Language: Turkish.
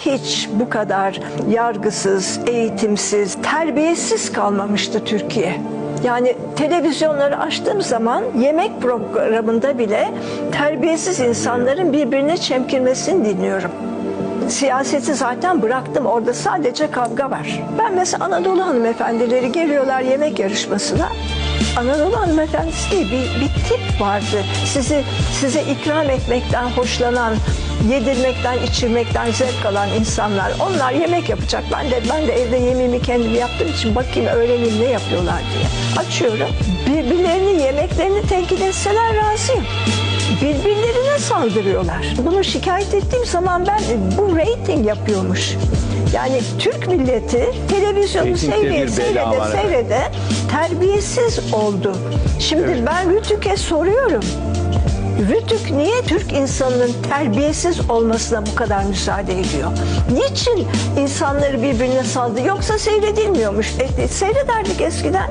Hiç bu kadar yargısız, eğitimsiz, terbiyesiz kalmamıştı Türkiye. Yani televizyonları açtığım zaman yemek programında bile terbiyesiz insanların birbirine çemkirmesini dinliyorum. Siyaseti zaten bıraktım. Orada sadece kavga var. Ben mesela Anadolu hanımefendileri geliyorlar yemek yarışmasına. Anadolu hanımefendisi değil bir, bir tip vardı. Sizi size ikram etmekten hoşlanan, yedirmekten, içirmekten zevk alan insanlar. Onlar yemek yapacak. Ben de ben de evde yemeğimi kendim yaptığım için bakayım öğreneyim ne yapıyorlar diye. Açıyorum. Birbirlerini yemeklerini tenkit etseler razıyım birbirlerine saldırıyorlar. Bunu şikayet ettiğim zaman ben e, bu rating yapıyormuş. Yani Türk milleti televizyonu Reytingde seyrede seyrede seyrede terbiyesiz oldu. Şimdi Evet. ben Rütük'e soruyorum. Rütük niye Türk insanının terbiyesiz olmasına bu kadar müsaade ediyor? Niçin insanları birbirine saldı? Yoksa seyredilmiyormuş. E, seyrederdik eskiden.